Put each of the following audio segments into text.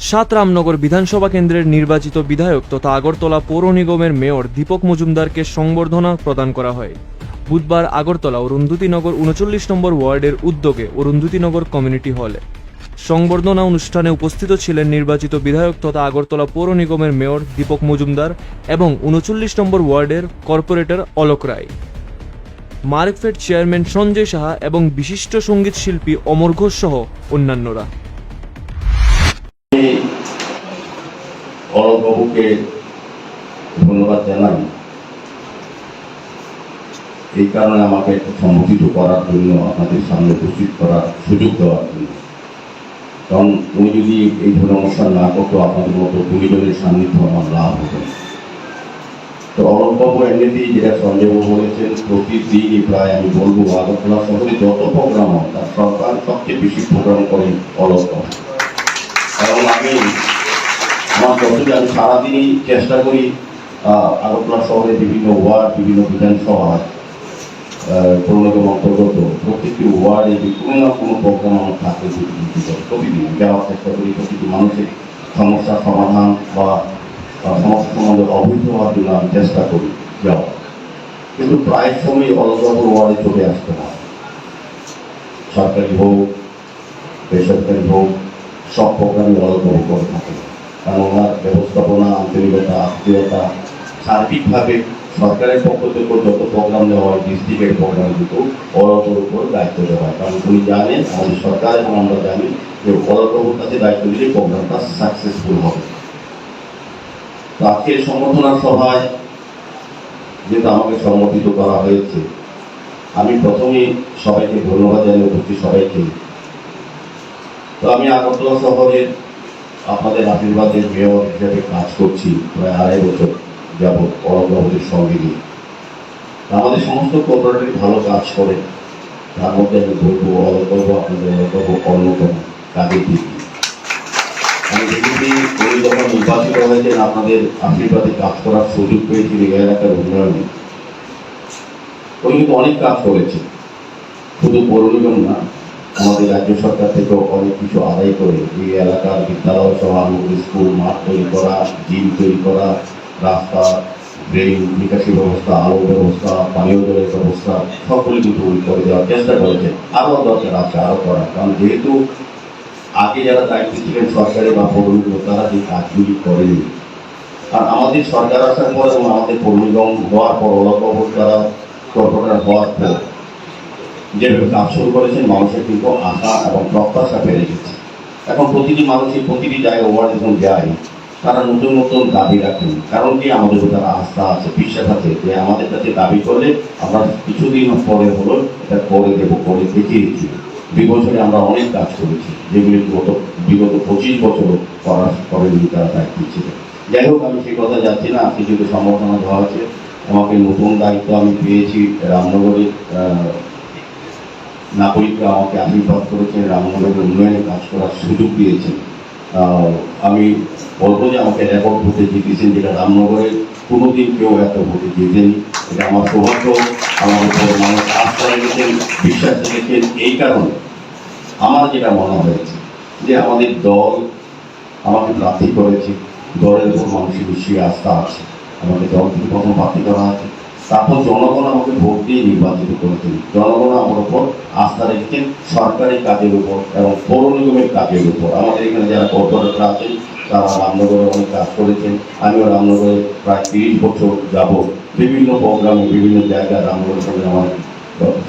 সাত রামনগর বিধানসভা কেন্দ্রের নির্বাচিত বিধায়ক তথা আগরতলা পৌর নিগমের মেয়র দীপক মজুমদারকে সংবর্ধনা প্রদান করা হয়। বুধবার আগরতলা অরুন্ধতিনগর উনচল্লিশ নম্বর ওয়ার্ডের উদ্যোগে অরুন্ধতিনগর কমিউনিটি হলে। সংবর্ধনা অনুষ্ঠানে উপস্থিত ছিলেন নির্বাচিত বিধায়ক তথা আগরতলা পৌর নিগমের মেয়র দীপক মজুমদার এবং উনচল্লিশ নম্বর ওয়ার্ডের corporator Alok Roy. Markfed chairman Sanjay Saha এবং বিশিষ্ট সংগীত শিল্পী অমর ঘোষ সহ অন্যান্যরা। অরবাবুকে ধন্যবাদ জানাই। এই কারণে আমাকে একটু করার জন্য, আপনাদের সামনে উপস্থিত করার সুযোগ দেওয়ার জন্য। কারণ উনি যদি এই ধরনের অনুষ্ঠান না করতো, আপনাদের মতো গুণীজনের সান্নিধ্য আমার লাভ হতো। তো অরবাবু এমনিতেই যেটা সঞ্জয়বাবু বলেছেন, প্রতিদিনই প্রায় আমি বলব, আগরতলা শহরে যত প্রোগ্রাম হয়, তার সরকার সবচেয়ে বেশি প্রোগ্রাম করেন অরবাবু এবং আমি আমার যতদিন আমি সারাদিনই চেষ্টা করি আগরতলা শহরে বিভিন্ন ওয়ার্ড, বিভিন্ন বিধানসভা পৌরনগর অন্তর্গত প্রত্যেকটি ওয়ার্ডে কোনো না কোনো প্রোগ্রাম আমার থাকে প্রতিদিন। যাওয়ার চেষ্টা করি প্রতিটি মানুষের সমস্যার সমাধান বা সমস্যা সম্বন্ধে অবহিত হওয়ার জন্য আমি চেষ্টা করি যাওয়া কিন্তু প্রায় সময় অলগপুর ওয়ার্ডে চলে আসতে হয়। সরকারি হোক, বেসরকারি হোক, সব প্রোগ্রামই অলগব করে থাকে। ওনার ব্যবস্থাপনা আন্তরিকতা আত্মীয়তা, সার্বিকভাবে সরকারের পক্ষ থেকে যত প্রোগ্রাম দেওয়া হয়, ডিস্ট্রিক্টের প্রোগ্রাম কিন্তু অলগর উপর দায়িত্ব দেওয়া হয়। কারণ উনি জানেন, আমাদের সরকার এবং আমরা জানি যে অলগবুর কাছে দায়িত্ব দিলে প্রোগ্রামটা সাকসেসফুল হবে। তো আজকের সংগঠনা সভায় যেহেতু আমাকে সম্মতিত করা হয়েছে, আমি প্রথমেই সবাইকে ধন্যবাদ জানিয়ে উপস্থিত সবাইকে। তো আমি আগরতলা শহরের আপনাদের আশীর্বাদের মেয়র হিসেবে কাজ করছি, প্রায় আড়াই বছর যাবৎ পরমবাবুদের সঙ্গে নিয়ে। আমাদের সমস্ত কর্পোরেটর ভালো কাজ করে। তার মধ্যে আমি বলব অলকর্ব আপনাদের অলকর্ব অন্যতম কাজের দিক আমি দেখেছি উনি যখন নির্বাচিত হয়েছেন, আপনাদের আশীর্বাদে কাজ করার সুযোগ পেয়েছি, এই এলাকার উন্নয়নে উনি কিন্তু অনেক কাজ করেছে শুধু পৌর নিগম না আমাদের রাজ্য সরকার থেকেও অনেক কিছু আদায় করে এই এলাকার বিদ্যালয় সহ স্কুল, মাঠ তৈরি করা জিম তৈরি করা, রাস্তা ড্রেন নিকাশি ব্যবস্থা আলো ব্যবস্থা, পানীয় জলের ব্যবস্থা সকলে কিন্তু করে দেওয়ার চেষ্টা করেছে আরও দরকার আছে আরও করার। কারণ যেহেতু আগে যারা দায়িত্বে ছিলেন সরকারি বা পৌর নিগম তারা যে কাজগুলি করেনি। আর আমাদের সরকার আসার পর এবং আমাদের নিগম হওয়ার পর অলকবর তারা কর্পোরেটর হওয়ার পর যেভাবে কাজ শুরু করেছেন মানুষের কিন্তু আশা এবং প্রত্যাশা বেড়ে গেছে। এখন প্রতিটি মানুষের প্রতিটি জায়গায় ওয়ার্ড যখন যায় তারা নতুন নতুন দাবি রাখেন। কারণ কি? আমাদের তারা আস্থা আছে, বিশ্বাস আছে যে আমাদের কাছে দাবি করলে আমরা কিছুদিন পরে হলো এটা করে দেবো, করে দেখিয়েছি বিবছরে আমরা অনেক কাজ করেছি, যেগুলি গত, বিগত পঁচিশ বছর করার করেনি তারা দায়িত্ব ছিল যাই হোক, আমি সেই কথা যাচ্ছি না। যদি সম্বর্ধনা দেওয়া হয়েছে আমাকে নতুন দায়িত্ব আমি পেয়েছি রামনগরের নাগরিকরা আমাকে আশীর্বাদ করেছেন, রামনগরের উন্নয়নে কাজ করার সুযোগ দিয়েছেন। আমি বলব যে আমাকে রেকর্ড ভোটে জিতিয়েছেন যেটা রামনগরে কোনোদিন কেউ এত ভোটে জিতেনি। এটা আমার সৌভাগ্য, আমার উপর মানুষ আস্থা রেখেছেন, বিশ্বাস রেখেছেন, এই কারণে আমার যেটা মনে হয়েছে যে আমাদের দল আমাকে প্রার্থী করেছে, দলের উপর মানুষের বেশি আস্থা আছে। আমাকে দল থেকে প্রথম প্রার্থী করা আছে তারপর জনগণ আমাকে ভোট দিয়ে নির্বাচিত করেছেন। জনগণ আমার উপর আস্থা রেখেছেন সরকারি কাজের উপর এবং পৌর নিগমের কাজের উপর। আমাদের এখানে যারা কর্পোরেটর আছেন, তারা রামনগরে অনেক কাজ করেছেন। আমিও রামনগরে প্রায় তিরিশ বছর যাব। বিভিন্ন প্রোগ্রামে বিভিন্ন জায়গায় রামনগরের সঙ্গে আমার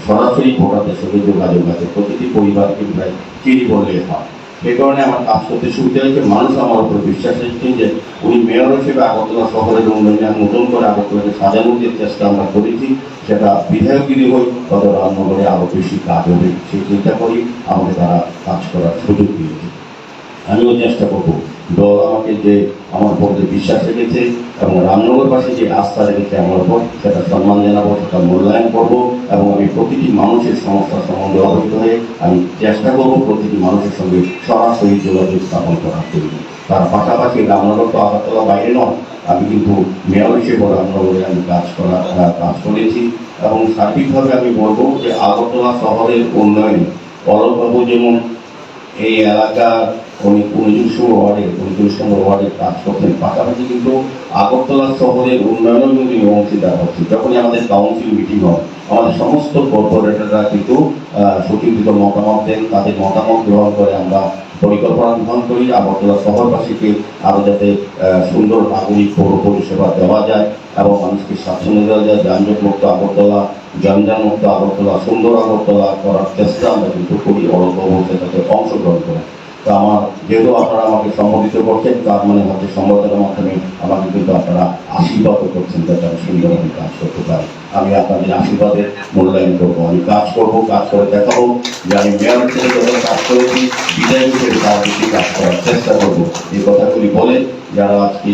সরাসরি ভোটারদের সঙ্গে যোগাযোগ আছে। প্রতিটি পরিবারকে প্রায় চিনি বললে হয়। সেই কারণে আমার কাজ করতে সুবিধা হয়েছে। মানুষ আমার উপর বিশ্বাস রেখেছেন যে, উনি মেয়র হিসেবে আগরতলা শহরের উন্নয়নে নতুন করে আগরতলাকে সাজানোর যে চেষ্টা আমরা করেছি, সেটা বিধায়কগিরি হোক তত রামনগরে আরও বেশি কাজ হবে সেই চিন্তা করি আমাকে তারা কাজ করার সুযোগ দিয়েছে। আমিও চেষ্টা করব। দল আমাকে যে আমার উপর যে বিশ্বাস রেখেছে এবং রামনগরবাসী যে আস্থা রেখেছে আমার উপর সেটা সম্মান জানাব, সেটা মূল্যায়ন করব এবং আমি প্রতিটি মানুষের সমস্যা সম্বন্ধে অবহিত হয়ে আমি চেষ্টা করব প্রতিটি মানুষের সঙ্গে সরাসরি যোগাযোগ স্থাপন করার জন্য। তার পাশাপাশি রামনগর তো আগরতলা বাইরে নয়, আমি কিন্তু মেয়র হিসেবে রামনগরে আমি কাজ করা কাজ করেছি এবং সার্বিকভাবে আমি বলব যে আগরতলা শহরের উন্নয়নে পরবাবু যেমন এই এলাকার উনি উনত্রিশ নম্বর ওয়ার্ডে উনত্রিশ নম্বর ওয়ার্ডে কাজ করছেন পাশাপাশি কিন্তু আগরতলা শহরের উন্নয়নের কিন্তু অংশীদার হচ্ছে যখনই আমাদের কাউন্সিল মিটিং হয়, আমাদের সমস্ত কর্পোরেটররা কিন্তু সুচিন্তিত মতামত দেন, তাদের মতামত গ্রহণ করে আমরা পরিকল্পনা গ্রহণ করি। আগরতলা শহরবাসীকে আরও যাতে সুন্দর নাগরিক পৌর পরিষেবা দেওয়া যায়। এবং মানুষকে স্বাচ্ছন্দ্য দেওয়া যায় যানজট মুক্ত আগরতলা জঞ্জাল মুক্ত আগরতলা, সুন্দর আগরতলা করার চেষ্টা আমরা কিন্তু করি অরত বলতে তাতে অংশগ্রহণ করে। তো আমার, যেহেতু আপনারা আমাকে সম্বোধিত করছেন, তার মানে হচ্ছে সম্বোধনের মাধ্যমে আমাকে কিন্তু আপনারা আশীর্বাদ করছেন যাতে আমি সুন্দরভাবে কাজ করতে পারি। আমি আপনাদের আশীর্বাদের মূল্যায়ন করব, আমি কাজ করব, কাজ করে দেখাবো যে আমি মেয়র হিসেবে কাজ করেছি, বিদায় হিসেবে তার কাজ করার চেষ্টা করব। এই কথাগুলি বলে, যারা আজকে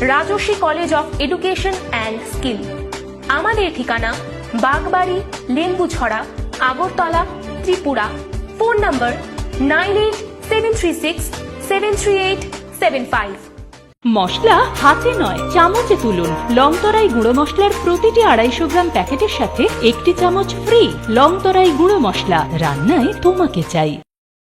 Rajarshi college of education and skill. আমাদের ঠিকানা Bagbari, Lembuchhara, Agartala, Tripura. Phone number nine eight seven three six seven three eight seven five. মশলা হাতে নয়, চামচে তুলুন। লংতরাই গুঁড়ো মশলার প্রতিটি আড়াইশো গ্রাম প্যাকেটের সাথে একটি চামচ ফ্রি লংতরাই গুঁড়ো মশলা। রান্নায় তোমাকে চাই।